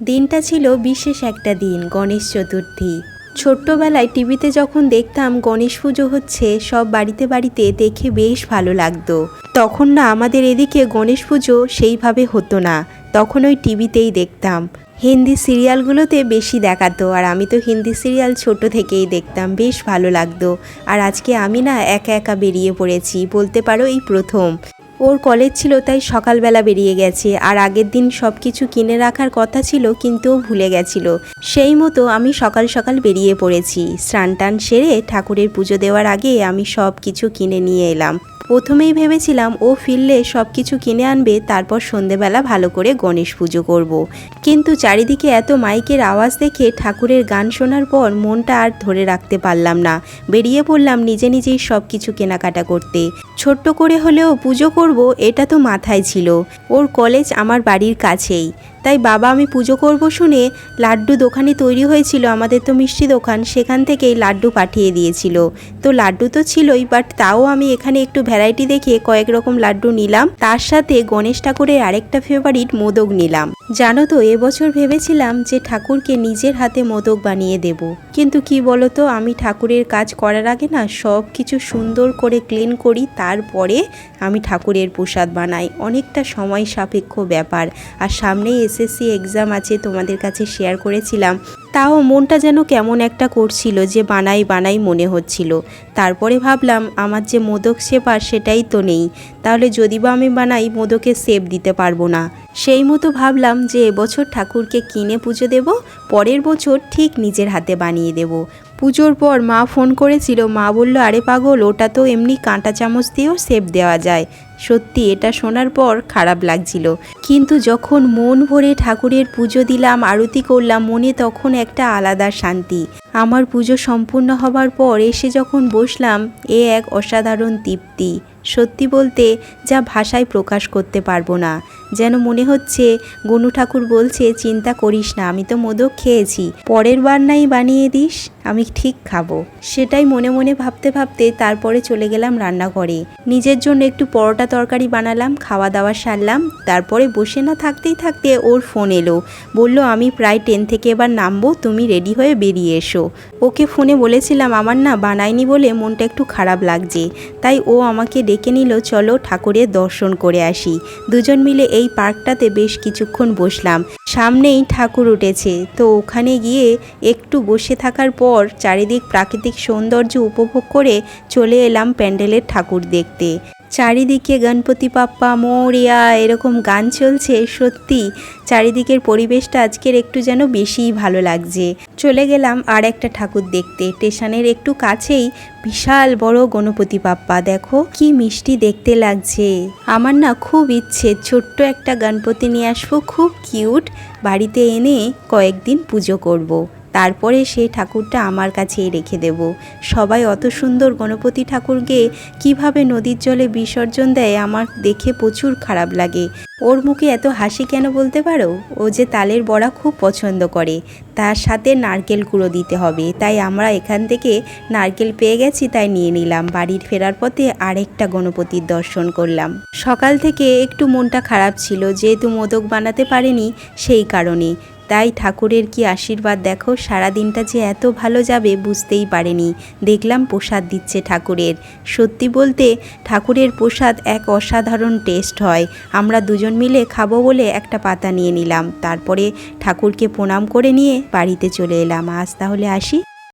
দিনটা ছিল বিশেষ একটা দিন, গণেশ চতুর্থী। ছোট্টবেলায় টিভিতে যখন দেখতাম গণেশ পুজো হচ্ছে, সব বাড়িতে বাড়িতে দেখে বেশ ভালো লাগতো। তখন না আমাদের এদিকে গণেশ পুজো সেইভাবে হতো না, তখন ওই টিভিতেই দেখতাম। হিন্দি সিরিয়ালগুলোতে বেশি দেখাতো, আর আমি তো হিন্দি সিরিয়াল ছোট থেকেই দেখতাম, বেশ ভালো লাগতো। আর আজকে আমি না একা একা বেরিয়ে পড়েছি, বলতে পারো এই প্রথম। ওর কলেজ ছিল, তাই সকালবেলা বেরিয়ে গেছে। আর আগের দিন সব কিছু কিনে রাখার কথা ছিল, কিন্তু ও ভুলে গেছিল। সেই মতো আমি সকাল সকাল বেরিয়ে পড়েছি। স্নান টান সেরে ঠাকুরের পুজো দেওয়ার আগে আমি সব কিছু কিনে নিয়ে এলাম। প্রথমেই ভেবেছিলাম ও ফিরলে সব কিছু কিনে আনবে, তারপর সন্ধেবেলা ভালো করে গণেশ পুজো করব। কিন্তু চারিদিকে এত মাইকের আওয়াজ দেখে ঠাকুরের গান শোনার পর মনটা আর ধরে রাখতে পারলাম না। বেরিয়ে পড়লাম নিজে নিজেই সব কিছু কেনাকাটা করতে। ছোট্ট করে হলেও পুজো করব, এটা তো মাথায় ছিল। ওর কলেজ আমার বাড়ির কাছেই। তাই বাবা, আমি পুজো করব শুনে লাড্ডু দোকানে তৈরি হয়েছিল। আমাদের তো মিষ্টি দোকান, সেখান থেকেই লাড্ডু পাঠিয়ে দিয়েছিল। তো লাড্ডু তো ছিলই বাট তাও আমি এখানে একটু ভ্যারাইটি দেখে কয়েক রকম লাড্ডু নিলাম। তার সাথে গণেশ ঠাকুরের আরেকটা ফেভারিট মোদক নিলাম। জানো তো, এবছর ভেবেছিলাম যে ঠাকুরকে নিজের হাতে মোদক বানিয়ে দেব। কিন্তু কি বলতো, আমি ঠাকুরের কাজ করার আগে না সব কিছু সুন্দর করে ক্লিন করি, তারপরে আমি ঠাকুরের প্রসাদ বানাই। অনেকটা সময় সাপেক্ষ ব্যাপার। আর সামনেই এসএসসি এক্সাম আছে তোমাদের কাছে শেয়ার করেছিলাম, তাও মনটা যেন কেমন একটা করছিল যে বানাই বানাই মনে হচ্ছিল। তারপরে ভাবলাম, আমার যে মোদক শেপার সেটাই তো নেই, তাহলে যদি বা আমি বানাই মোদকের সেপ দিতে পারব না। সেই মতো ভাবলাম যে এবছর ঠাকুরকে কিনে পুজো দেব, পরের বছর ঠিক নিজের হাতে বানিয়ে দেব। পুজোর পর মা ফোন করেছিল, মা বলল, আরে পাগল, ওটা তো এমনি কাঁটা চামচ দিয়েও সেপ দেওয়া যায়। সত্যি এটা শোনার পর খারাপ লাগছিল। কিন্তু যখন মন ভরে ঠাকুরের পুজো দিলাম, আরতি করলাম, মনে তখন একটা আলাদা শান্তি। আমার পুজো সম্পূর্ণ হবার পর এসে যখন বসলাম, এ এক অসাধারণ তৃপ্তি। সত্যি বলতে যা ভাষায় প্রকাশ করতে পারব না। যেন মনে হচ্ছে, গনু ঠাকুর বলছে, চিন্তা করিস না, আমি তো মোদক খেয়েছি। পরের বার নাই বানিয়ে দিস, আমি ঠিক খাব। সেটাই মনে মনে ভাবতে ভাবতে তারপরে চলে গেলাম রান্নাঘরে। নিজের জন্য একটু পরোটা তরকারি বানালাম খাওয়া দাওয়া সারলাম। তারপরে বসে না থাকতেই থাকতে ওর ফোন এলো। বলল, আমি প্রায় টেন থেকে এবার নামবো, তুমি রেডি হয়ে বেরিয়ে এসো। ওকে ফোনে বলেছিলাম, আমার না বানায়নি বলে মনটা একটু খারাপ লাগছে। তাই ও আমাকে ডেকে নিল, চলো ঠাকুরের দর্শন করে আসি। দুজন মিলে এই পার্কটাতে বেশ কিছুক্ষণ বসলাম। সামনেই ঠাকুর উঠেছে। তো ওখানে গিয়ে একটু বসে থাকার পর চারিদিক প্রাকৃতিক সৌন্দর্য উপভোগ করে চলে এলাম প্যান্ডেলের ঠাকুর দেখতে। চারিদিকে গণপতি পাপ্পা মোরিয়া, এরকম গান চলছে, সত্যি। চারিদিকের পরিবেশটা আজকের একটু যেন বেশিই ভালো লাগছে। চলে গেলাম আর একটা ঠাকুর দেখতে। স্টেশনের একটু কাছেই বিশাল বড় গণপতি পাপ্পা দেখো, কি মিষ্টি দেখতে লাগছে। আমার না খুব ইচ্ছে ছোট্ট একটা গণপতি নিয়ে আসব, খুব কিউট। বাড়িতে এনে কয়েকদিন পুজো করব। তারপরে সেই ঠাকুরটা আমার কাছেই রেখে দেব। সবাই অত সুন্দর গণপতি ঠাকুরকে কীভাবে নদীর জলে বিসর্জন দেয় আমার দেখে প্রচুর খারাপ লাগে। ওর মুখে এত হাসি কেন বলতে পারো? ও যে তালের বড়া খুব পছন্দ করে। তার সাথে নারকেল কুড়ো দিতে হবে। তাই আমরা এখান থেকে নারকেল পেয়ে গেছি, তাই নিয়ে নিলাম। বাড়ির ফেরার পথে আরেকটা গণপতির দর্শন করলাম। সকাল থেকে একটু মনটা খারাপ ছিল। যেহেতু মোদক বানাতে পারেনি, সেই কারণে। তাই ঠাকুরের কি আশীর্বাদ দেখো? সারা দিনটা যে এত ভালো যাবে বুঝতেই পারেনি। দেখলাম প্রসাদ দিচ্ছে ঠাকুরের। সত্যি বলতে ঠাকুরের প্রসাদ এক অসাধারণ টেস্ট হয়। আমরা দুজন মিলে খাব বলে একটা পাতা নিয়ে নিলাম। তারপরে ঠাকুরকে প্রণাম করে নিয়ে বাড়িতে চলে এলাম। আজ তাহলে আসি।